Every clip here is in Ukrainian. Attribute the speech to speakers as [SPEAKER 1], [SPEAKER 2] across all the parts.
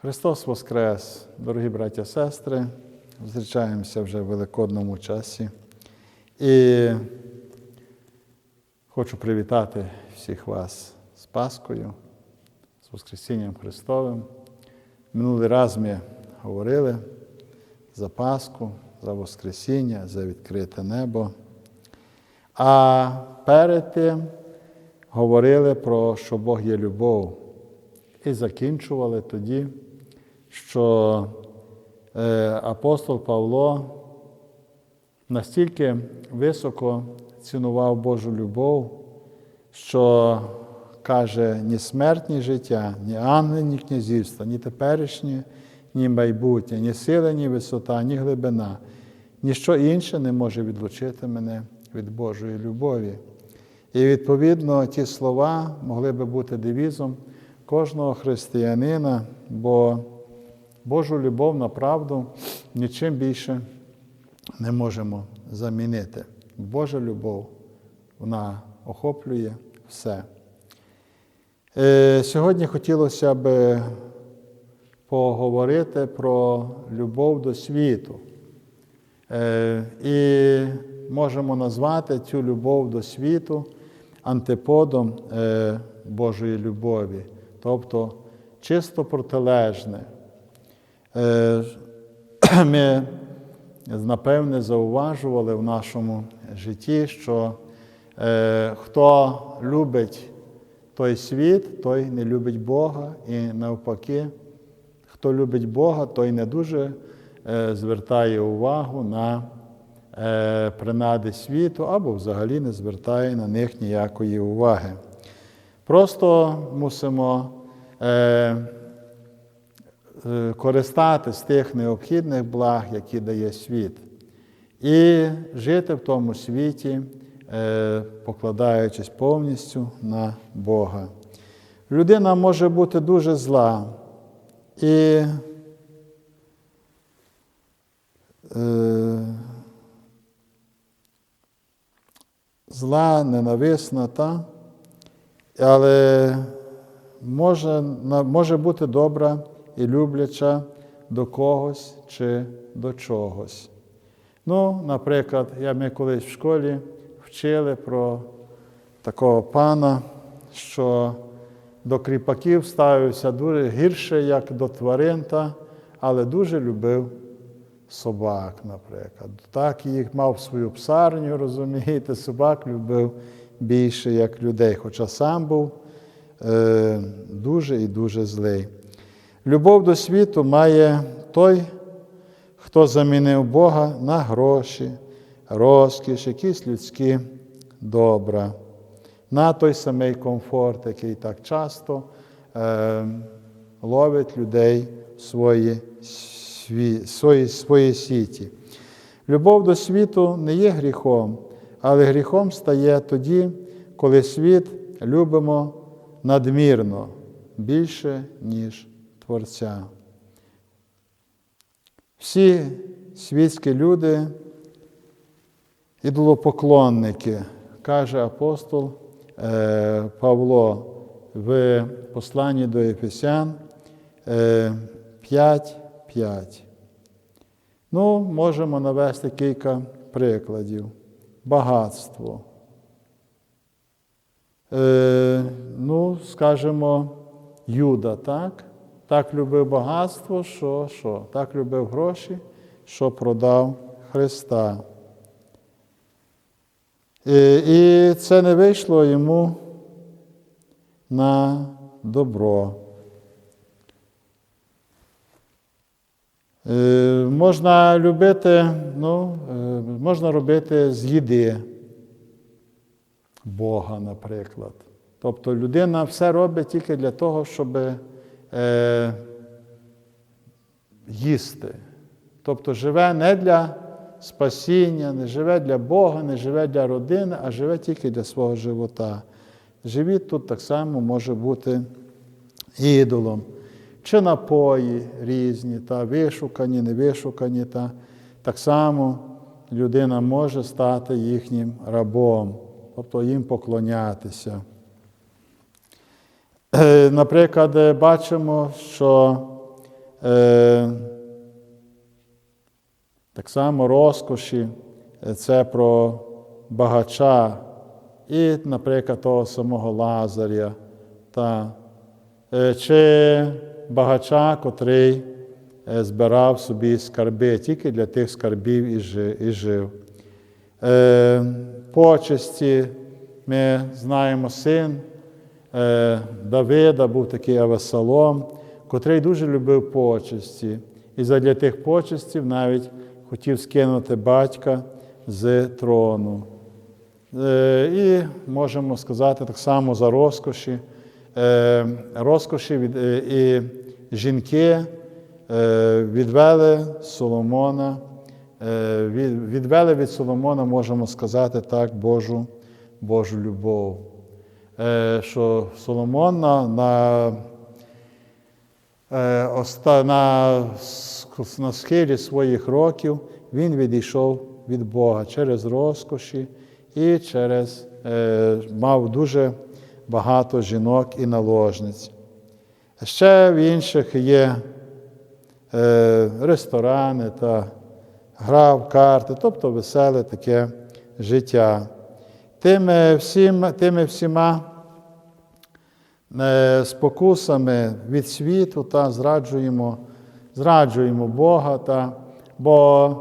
[SPEAKER 1] Христос Воскрес, дорогі браття сестри, зустрічаємося вже в великодному часі. І хочу привітати всіх вас з Паскою, з Воскресінням Христовим. Минулий раз ми говорили за Пасху, за Воскресіння, за відкрите небо. А перед тим говорили про що Бог є любов. І закінчували тоді, що е, апостол Павло настільки високо цінував Божу любов, що каже, ні смерть, ні життя, ні ангел, ні князівство, ні теперішнє, ні майбутнє, ні сила, ні висота, ні глибина, ніщо інше не може відлучити мене від Божої любові. І відповідно ті слова могли би бути девізом кожного християнина, бо Божу любов на правду нічим більше не можемо замінити. Божа любов, вона охоплює все. Е, Сьогодні хотілося б поговорити про любов до світу. Е, І можемо назвати цю любов до світу антиподом е, Божої любові, тобто чисто протилежне. Е, Ми, напевне, зауважували в нашому житті, що е, хто любить той світ, той не любить Бога, і навпаки, хто любить Бога, той не дуже е, звертає увагу на принади світу або взагалі не звертає на них ніякої уваги. Просто мусимо е, користати з тих необхідних благ, які дає світ, і жити в тому світі, е, покладаючись повністю на Бога. Людина може бути дуже зла і е, зла, ненависна, та? але може, може бути добра і любляча до когось чи до чогось. Ну, наприклад, я ми колись в школі вчили про такого пана, що до кріпаків ставився дуже гірше, як до тварин, та, але дуже любив собак, наприклад. Так їх мав свою псарню, розумієте, собак любив більше, як людей, хоча сам був е, дуже і дуже злий. Любов до світу має той, хто замінив Бога на гроші, розкіш, якісь людські добра, на той самий комфорт, який так часто е, ловить людей в свої, сві, свої, свої сіті. Любов до світу не є гріхом, але гріхом стає тоді, коли світ любимо надмірно, більше, ніж Творця. Всі світські люди, ідолопоклонники, каже апостол е, Павло в посланні до Ефесян е, 5.5. Ну, можемо навести кілька прикладів. Багатство. Е, ну, скажімо, Юда, так? Так любив багатство, що, що? Так любив гроші, що продав Христа. І, і це не вийшло йому на добро. Е, можна любити, ну, е, можна робити з їди Бога, наприклад. Тобто людина все робить тільки для того, щоб е, їсти. Тобто живе не для спасіння, не живе для Бога, не живе для родини, а живе тільки для свого живота. Живіт тут так само може бути ідолом. Чи напої різні, та вишукані, невишукані, та так само людина може стати їхнім рабом, тобто їм поклонятися. Е, Наприклад, бачимо, що е, так само розкоші, е, це про багача і, наприклад, того самого Лазаря, та, е, чи багача, котрий е, збирав собі скарби, тільки для тих скарбів і жи- і жив. Е, Почесті, ми знаємо син Давида, був такий Авесалом, котрий дуже любив почесті. І задля тих почестів навіть хотів скинути батька з трону. Е, І можемо сказати так само за розкоші. Е, Розкоші від, е, і жінки е, відвели Соломона, е, відвели від Соломона, можемо сказати так, Божу, Божу любов. Е, Що Соломон на, на, е, на, на схилі своїх років він відійшов від Бога через розкоші і через е, мав дуже багато жінок і наложниць. Ще в інших є е, ресторани та гра в карти, тобто веселе таке життя. Тими, всім, тими всіма спокусами від світу та зраджуємо, зраджуємо Бога. Та, бо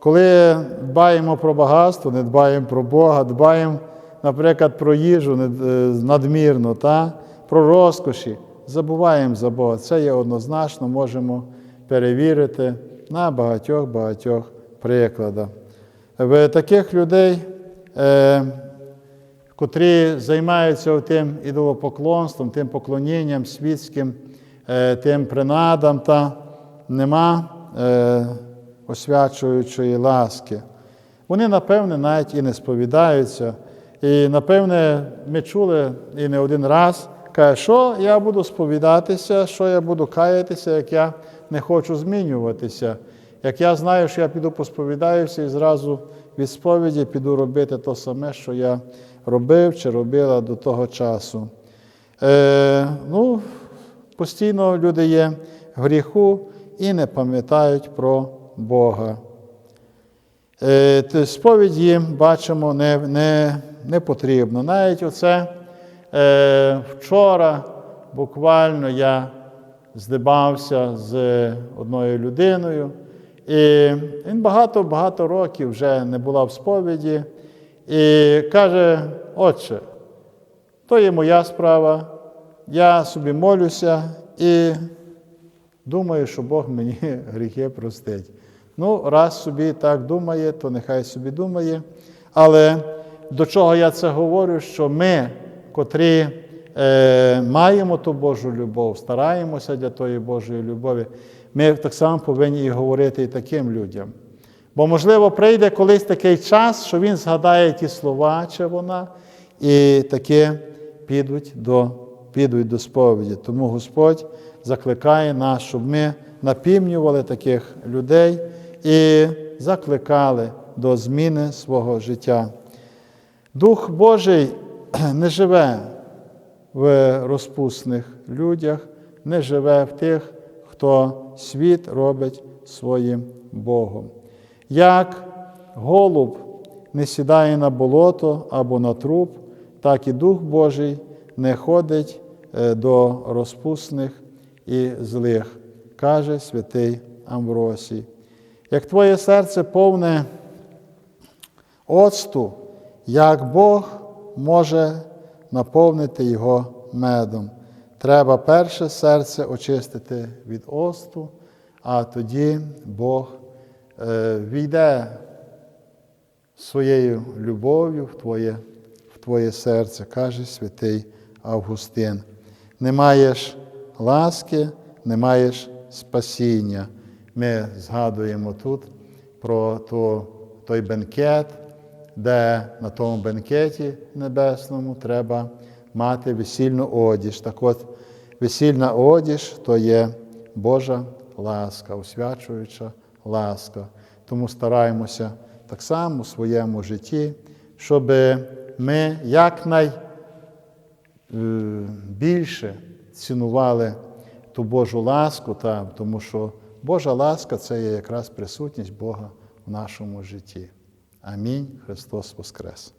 [SPEAKER 1] коли дбаємо про багатство, не дбаємо про Бога, дбаємо, наприклад, про їжу е, надмірно, та, про розкоші, забуваємо за Бога. Це є однозначно, можемо перевірити на багатьох-багатьох прикладах. В таких людей, е, котрі займаються тим ідолопоклонством, тим поклонінням світським, е, тим принадам, та нема е, освячуючої ласки. Вони, напевне, навіть і не сповідаються. І, напевне, ми чули і не один раз, каже, що я буду сповідатися, що я буду каятися, як я не хочу змінюватися. Як я знаю, що я піду посповідаюся і зразу від сповіді піду робити те саме, що я робив чи робила до того часу. Е, ну, постійно люди є в гріху і не пам'ятають про Бога. Е, Сповідь бачимо не, не, не потрібно. Навіть оце е, вчора буквально я здибався з одною людиною, і він багато-багато років вже не була в сповіді, і каже: Отче, то є моя справа, я собі молюся і думаю, що Бог мені гріхи простить. Ну, раз собі так думає, то нехай собі думає. Але до чого я це говорю, що ми, котрі е, маємо ту Божу любов, стараємося для тої Божої любові, ми так само повинні і говорити і таким людям. Бо, можливо, прийде колись такий час, що він згадає ті слова, чи вона, і таки підуть до, підуть до сповіді. Тому Господь закликає нас, щоб ми напівнювали таких людей і закликали до зміни свого життя. Дух Божий не живе в розпусних людях, не живе в тих, хто світ робить своїм Богом. Як голуб не сідає на болото або на труп, так і Дух Божий не ходить е, до розпусних і злих, каже святий Амвросій. Як твоє серце повне оцту, як Бог може наповнити його медом. Треба перше серце очистити від осту, а тоді Бог війде своєю любов'ю в твоє, в твоє серце, каже святий Августин. Не маєш ласки, не маєш спасіння. Ми згадуємо тут про ту, той бенкет, де на тому бенкеті небесному треба мати весільну одіж. Так от, весільна одіж то є Божа ласка, освячуюча ласка. Тому стараємося так само у своєму житті, щоб ми якнайбільше цінували ту Божу ласку, тому що Божа ласка це є якраз присутність Бога в нашому житті. Амінь. Христос Воскрес!